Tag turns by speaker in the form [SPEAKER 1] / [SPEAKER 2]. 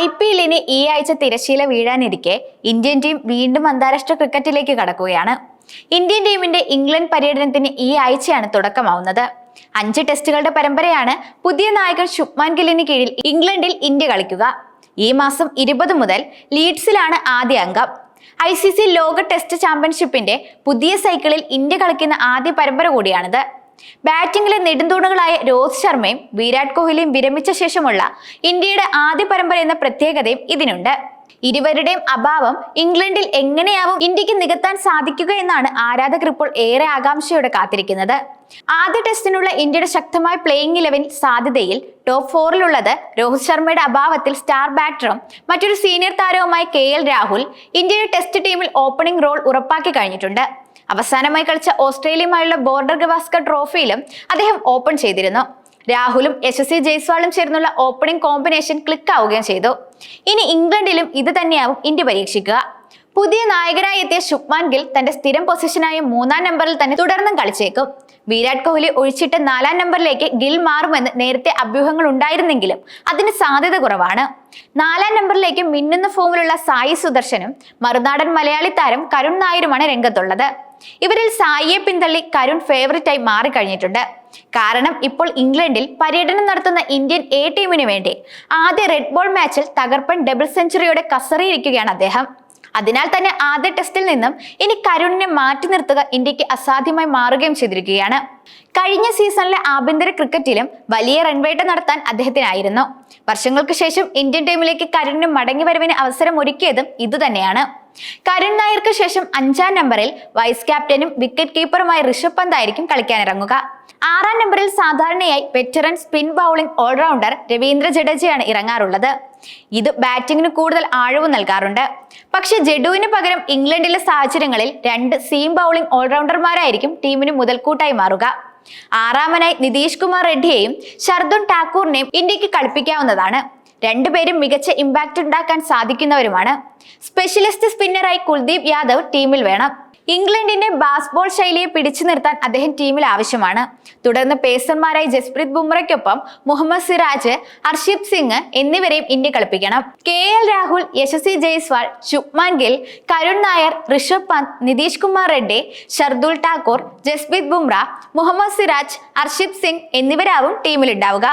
[SPEAKER 1] I P എല്ലിന് ഈ ആഴ്ച തിരശീല വീഴാനിരിക്കെ ഇന്ത്യൻ ടീം വീണ്ടും അന്താരാഷ്ട്ര ക്രിക്കറ്റിലേക്ക് കടക്കുകയാണ്. ഇന്ത്യൻ ടീമിന്റെ ഇംഗ്ലണ്ട് പര്യടനത്തിന് ഈ ആഴ്ചയാണ് തുടക്കമാവുന്നത്. അഞ്ച് ടെസ്റ്റുകളുടെ പരമ്പരയാണ് പുതിയ നായകൻ ശുഭ്മാൻ ഗില്ലിന് കീഴിൽ ഇംഗ്ലണ്ടിൽ ഇന്ത്യ കളിക്കുക. ഈ മാസം ഇരുപത് മുതൽ ലീഡ്സിലാണ് ആദ്യ അംഗം. ഐ സി സി ലോക ടെസ്റ്റ് ചാമ്പ്യൻഷിപ്പിന്റെ പുതിയ സൈക്കിളിൽ ഇന്ത്യ കളിക്കുന്ന ആദ്യ പരമ്പര കൂടിയാണിത്. ബാറ്റിംഗിലെ നെടുന്തൂണുകളായ രോഹിത് ശർമ്മയും വിരാട് കോഹ്ലിയും വിരമിച്ച ശേഷമുള്ള ഇന്ത്യയുടെ ആദ്യ പരമ്പര എന്ന പ്രത്യേകതയും ഇതിനുണ്ട്. ഇരുവരുടെയും അഭാവം ഇംഗ്ലണ്ടിൽ എങ്ങനെയാവും ഇന്ത്യയ്ക്ക് നികത്താൻ സാധിക്കുക എന്നാണ് ആരാധകർ ഇപ്പോൾ ഏറെ ആകാംക്ഷയോടെ കാത്തിരിക്കുന്നത്. ആദ്യ ടെസ്റ്റിനുള്ള ഇന്ത്യയുടെ ശക്തമായ പ്ലേയിങ് ഇലവൻ സാധ്യതയിൽ ടോപ്പ് ഫോറിലുള്ളത് രോഹിത് ശർമ്മയുടെ അഭാവത്തിൽ സ്റ്റാർ ബാറ്ററും മറ്റൊരു സീനിയർ താരവുമായ കെ രാഹുൽ ഇന്ത്യയുടെ ടെസ്റ്റ് ടീമിൽ ഓപ്പണിംഗ് റോൾ ഉറപ്പാക്കി കഴിഞ്ഞിട്ടുണ്ട്. അവസാനമായി കളിച്ച ഓസ്ട്രേലിയയുമായുള്ള ബോർഡർ ഗവാസ്കർ ട്രോഫിയിലും അദ്ദേഹം ഓപ്പൺ ചെയ്തിരുന്നു. രാഹുലും യശസ്വി ജയ്സ്വാളും ചേർന്നുള്ള ഓപ്പണിംഗ് കോമ്പിനേഷൻ ക്ലിക്ക് ആവുകയും ചെയ്തു. ഇനി ഇംഗ്ലണ്ടിലും ഇത് തന്നെയാവും ഇന്ത്യ പരീക്ഷിക്കുക. പുതിയ നായകനായി എത്തിയ ശുഭ്മാൻ ഗിൽ തന്റെ സ്ഥിരം പൊസിഷനായ മൂന്നാം നമ്പറിൽ തന്നെ തുടർന്നും കളിച്ചേക്കും. വിരാട് കോഹ്ലി ഒഴിച്ചിട്ട് നാലാം നമ്പറിലേക്ക് ഗിൽ മാറുമെന്ന് നേരത്തെ അഭ്യൂഹങ്ങൾ ഉണ്ടായിരുന്നെങ്കിലും അതിന് സാധ്യത കുറവാണ്. നാലാം നമ്പറിലേക്ക് മിന്നുന്ന ഫോമിലുള്ള സായി സുദർശനും മറുനാടൻ മലയാളി താരം കരുൺ നായരുമാണ് രംഗത്തുള്ളത്. ഇവരിൽ സായിയെ പിന്തള്ളി കരുൺ ഫേവറേറ്റായി മാറിക്കഴിഞ്ഞിട്ടുണ്ട്. കാരണം ഇപ്പോൾ ഇംഗ്ലണ്ടിൽ പര്യടനം നടത്തുന്ന ഇന്ത്യൻ എ ടീമിന് വേണ്ടി ആദ്യ റെഡ് ബോൾ മാച്ചിൽ തകർപ്പൻ ഡബിൾ സെഞ്ചുറിയോടെ കസറിയിരിക്കുകയാണ് അദ്ദേഹം. അതിനാൽ തന്നെ ആദ്യ ടെസ്റ്റിൽ നിന്നും ഇനി കരുണിനെ മാറ്റി നിർത്തുക ഇന്ത്യയ്ക്ക് അസാധ്യമായി മാറുകയും ചെയ്തിരിക്കുകയാണ്. കഴിഞ്ഞ സീസണിലെ ആഭ്യന്തര ക്രിക്കറ്റിലും വലിയ റൺവേട്ട നടത്താൻ അദ്ദേഹത്തിനായിരുന്നു. വർഷങ്ങൾക്ക് ശേഷം ഇന്ത്യൻ ടീമിലേക്ക് കരുണിന് മടങ്ങി വരവിന് അവസരം ഒരുക്കിയതും ഇതുതന്നെയാണ്. കരുൺ നായർക്ക് ശേഷം അഞ്ചാം നമ്പറിൽ വൈസ് ക്യാപ്റ്റനും വിക്കറ്റ് കീപ്പറുമായ ഋഷഭ് പന്ത് ആയിരിക്കും കളിക്കാനിറങ്ങുക. ആറാം നമ്പറിൽ സാധാരണയായി veteran spin bowling allrounder Ravindra ജഡേജയാണ് ഇറങ്ങാറുള്ളത്. ഇത് ബാറ്റിംഗിന് കൂടുതൽ ആഴവ് നൽകാറുണ്ട്. പക്ഷെ ജഡുവിന് പകരം ഇംഗ്ലണ്ടിലെ സാഹചര്യങ്ങളിൽ രണ്ട് സീം ബൗളിംഗ് ഓൾറൗണ്ടർമാരായിരിക്കും ടീമിന് മുതൽക്കൂട്ടായി മാറുക. ആറാമനായി നിതീഷ് കുമാർ റെഡ്ഡിയെയും ഷർദുൻ ടാക്കൂറിനെയും ഇന്ത്യയ്ക്ക് കളിപ്പിക്കാവുന്നതാണ്. രണ്ടുപേരും മികച്ച ഇമ്പാക്റ്റ് ഉണ്ടാക്കാൻ സാധിക്കുന്നവരുമാണ്. സ്പെഷ്യലിസ്റ്റ് സ്പിന്നറായി കുൽദീപ് യാദവ് ടീമിൽ വേണം. ഇംഗ്ലണ്ടിന്റെ ബാസ്ബോൾ ശൈലിയെ പിടിച്ചു നിർത്താൻ അദ്ദേഹം ടീമിൽ ആവശ്യമാണ്. തുടർന്ന് പേസർമാരായി ജസ്പ്രീത് ബുംറയ്ക്കൊപ്പം മുഹമ്മദ് സിറാജ് ഹർഷിപ് സിംഗ് എന്നിവരെയും ഇന്ത്യ കളിപ്പിക്കണം. K L Rahul Yashasvi Jaiswal Shubman Gill Karun Nair Rishabh Pant Nitish Kumar Reddy Shardul Thakur Jasprit Bumrah Muhammad Siraj ഹർഷിപ് Singh എന്നിവരാവും ടീമിലുണ്ടാവുക